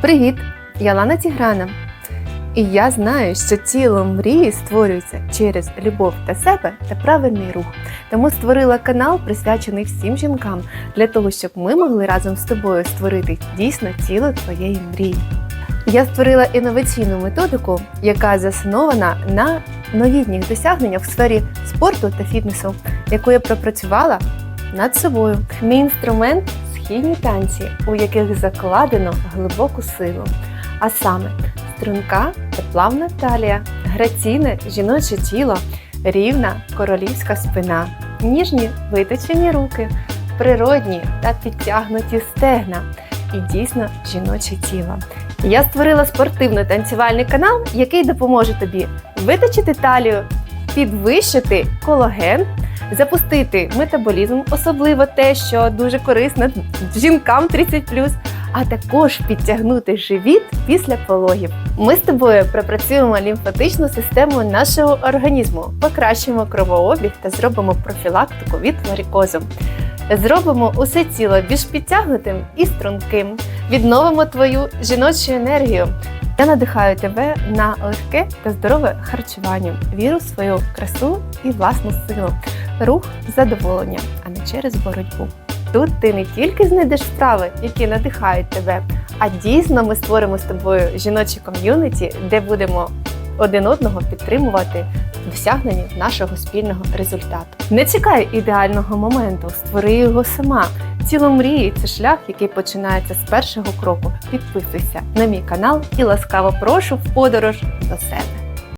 Привіт! Я Лана Тіграна. І я знаю, що тіло мрії створюється через любов до себе та правильний рух. Тому створила канал, присвячений всім жінкам, для того, щоб ми могли разом з тобою створити дійсно тіло твоєї мрії. Я створила інноваційну методику, яка заснована на новітніх досягненнях в сфері спорту та фітнесу, яку я пропрацювала над собою. Мій інструмент східні танці, у яких закладено глибоку силу, а саме струнка та плавна талія, граційне жіноче тіло, рівна королівська спина, ніжні виточені руки, природні та підтягнуті стегна і дійсно жіноче тіло. Я створила спортивно-танцювальний канал, який допоможе тобі виточити талію, підвищити колаген, запустити метаболізм, особливо те, що дуже корисно жінкам 30+, а також підтягнути живіт після пологів. Ми з тобою пропрацюємо лімфатичну систему нашого організму, покращимо кровообіг та зробимо профілактику від варикозу. Зробимо усе тіло більш підтягнутим і струнким. Відновимо твою жіночу енергію. Я надихаю тебе на легке та здорове харчування, віру в свою красу і власну силу, рух задоволення, а не через боротьбу. Тут ти не тільки знайдеш справи, які надихають тебе, а дійсно ми створимо з тобою жіночі ком'юніті, де будемо один одного підтримувати в досягненні нашого спільного результату. Не чекай ідеального моменту, створи його сама. Ціло мрії це шлях, який починається з першого кроку. Підписуйся на мій канал і ласкаво прошу в подорож до себе.